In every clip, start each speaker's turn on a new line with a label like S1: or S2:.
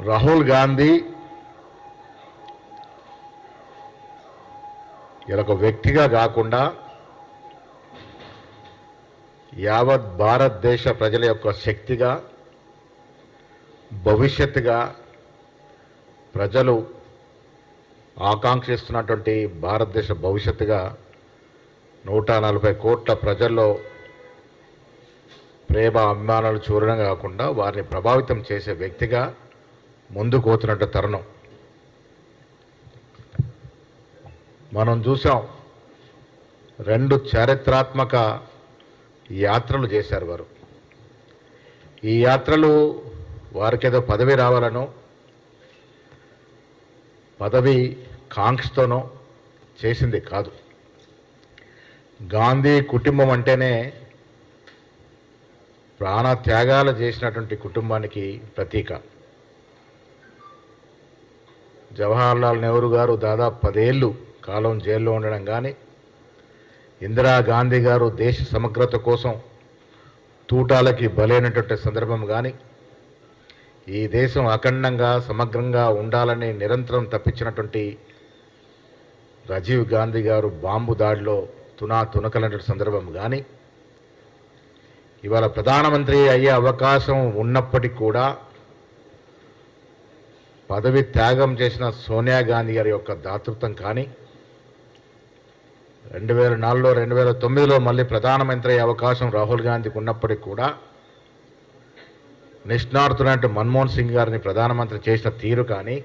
S1: రాహుల్ గాంధీ ఇలా ఒక వ్యక్తిగా కాకుండా యావత్ భారతదేశ ప్రజల యొక్క శక్తిగా భవిష్యత్తుగా ప్రజలు ఆకాంక్షిస్తున్నటువంటి భారతదేశ భవిష్యత్తుగా నూట నలభై కోట్ల ప్రజల్లో ప్రేమ అభిమానాలు చూడడం కాకుండా వారిని ప్రభావితం చేసే వ్యక్తిగా ముందుకు పోతున్నట్టు తరుణం. మనం చూసాం రెండు చారిత్రాత్మక యాత్రలు చేశారు వారు. ఈ యాత్రలు వారికేదో పదవి రావాలనో పదవి కాంక్షతోనో చేసింది కాదు. గాంధీ కుటుంబం అంటేనే ప్రాణ త్యాగాలు చేసినటువంటి కుటుంబానికి ప్రతీక. జవహర్లాల్ నెహ్రూ గారు దాదాపు పదేళ్ళు కాలం జైల్లో ఉండడం కానీ ఇందిరాగాంధీ గారు దేశ సమగ్రత కోసం తూటాలకి బలైనటువంటి సందర్భం కానీ ఈ దేశం అఖండంగా సమగ్రంగా ఉండాలని నిరంతరం తప్పించినటువంటి రాజీవ్ గాంధీ గారు బాంబు దాడిలో తునా తునకలైన సందర్భం కానీ ఇవాళ ప్రధానమంత్రి అయ్యే అవకాశం ఉన్నప్పటికీ కూడా పదవి త్యాగం చేసిన సోనియా గాంధీ గారి యొక్క దాతృత్వం కానీ రెండు వేల నాలుగులో రెండు వేల తొమ్మిదిలో మళ్ళీ ప్రధానమంత్రి అయ్యే అవకాశం రాహుల్ గాంధీకి ఉన్నప్పటికీ కూడా నిష్ణార్థులంటే మన్మోహన్ సింగ్ గారిని ప్రధానమంత్రి చేసిన తీరు కానీ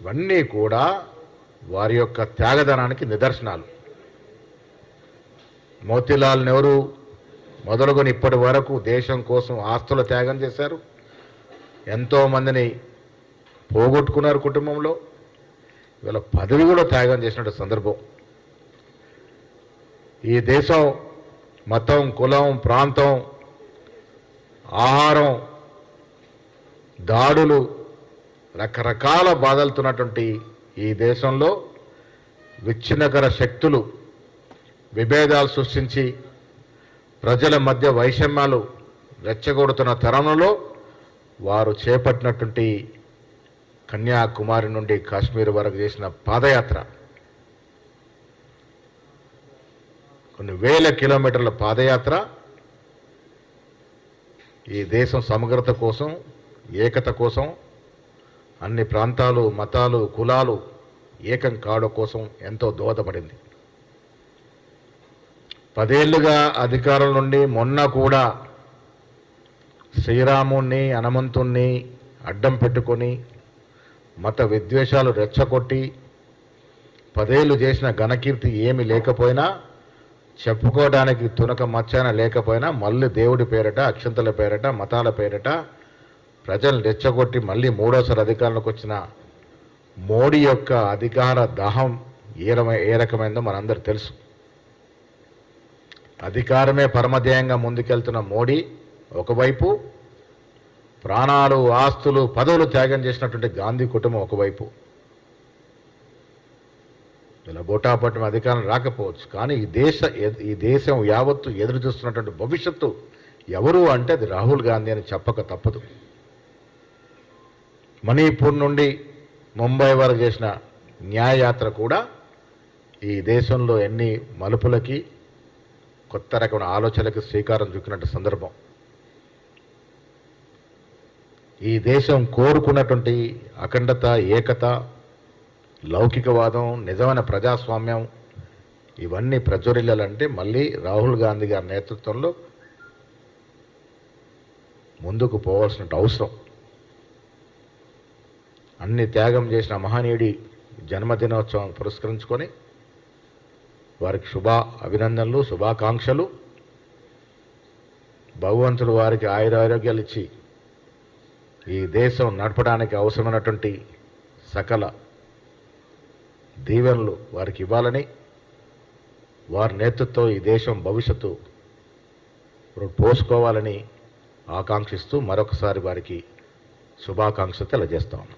S1: ఇవన్నీ కూడా వారి యొక్క త్యాగదనానికి నిదర్శనాలు. మోతీలాల్ నెహ్రూ మొదలుకొని ఇప్పటి వరకు దేశం కోసం ఆస్తుల త్యాగం చేశారు. ఎంతోమందిని పోగొట్టుకున్నారు కుటుంబంలో. ఇవాళ పదవి కూడా త్యాగం చేసినట్టు సందర్భం. ఈ దేశం మతం కులం ప్రాంతం ఆహారం దాడులు రకరకాల బాధలుతున్నటువంటి ఈ దేశంలో విచ్ఛిన్నకర శక్తులు విభేదాలు సృష్టించి ప్రజల మధ్య వైషమ్యాలు రెచ్చగొడుతున్న తరుణంలో వారు చేపట్టినటువంటి కన్యాకుమారి నుండి కాశ్మీర్ వరకు చేసిన పాదయాత్ర. కొన్ని వేల కిలోమీటర్ల పాదయాత్ర. ఈ దేశం సమగ్రత కోసం ఏకత కోసం అన్ని ప్రాంతాలు మతాలు కులాలు ఏకం కావడం కోసం ఎంతో దోహదపడింది. పదేళ్ళుగా అధికారం నుండి మొన్న కూడా శ్రీరాముణ్ణి హనుమంతుణ్ణి అడ్డం పెట్టుకొని మత విద్వేషాలు రెచ్చగొట్టి పదేళ్ళు చేసిన ఘనకీర్తి ఏమి లేకపోయినా చెప్పుకోవడానికి తునక మచ్చాన లేకపోయినా మళ్ళీ దేవుడి పేరట అక్షంతల పేరట మతాల పేరట ప్రజలు రెచ్చగొట్టి మళ్ళీ మూడోసారి అధికారంలోకి వచ్చిన మోడీ యొక్క అధికార దాహం ఏ రమ- ఏ రకమైందో మనందరూ తెలుసు. అధికారమే పరమధ్యేయంగా ముందుకెళ్తున్న మోడీ ఒకవైపు ప్రాణాలు ఆస్తులు పదవులు త్యాగం చేసినటువంటి గాంధీ కుటుంబం ఒకవైపు. ఇలా బోటాపట్టం అధికారం రాకపోవచ్చు. కానీ ఈ దేశ ఈ దేశం యావత్తు ఎదురు చూస్తున్నటువంటి భవిష్యత్తు ఎవరు అంటే అది రాహుల్ గాంధీ అని చెప్పక తప్పదు. మణిపూర్ నుండి ముంబై వరకు చేసిన న్యాయయాత్ర కూడా ఈ దేశంలో ఎన్ని మలుపులకి కొత్త రకమైన ఆలోచనలకు శ్రీకారం చుక్కినట్టు సందర్భం. ఈ దేశం కోరుకున్నటువంటి అఖండత ఏకత లౌకికవాదం నిజమైన ప్రజాస్వామ్యం ఇవన్నీ ప్రజ్వరిల్లాలంటే మళ్ళీ రాహుల్ గాంధీ గారి నేతృత్వంలో ముందుకు పోవాల్సిన అవసరం. అన్ని త్యాగం చేసిన మహనీయుడి జన్మదినోత్సవం పురస్కరించుకొని వారికి శుభ అభినందనలు శుభాకాంక్షలు. భగవంతుడు వారికి ఆయురారోగ్యాలు ఇచ్చి ఈ దేశం నడపడానికి అవసరమైనటువంటి సకల దీవెనలు వారికి ఇవ్వాలని వారి నేతృత్వం ఈ దేశం భవిష్యత్తు పోసుకోవాలని ఆకాంక్షిస్తూ మరొకసారి వారికి శుభాకాంక్ష తెలియజేస్తాను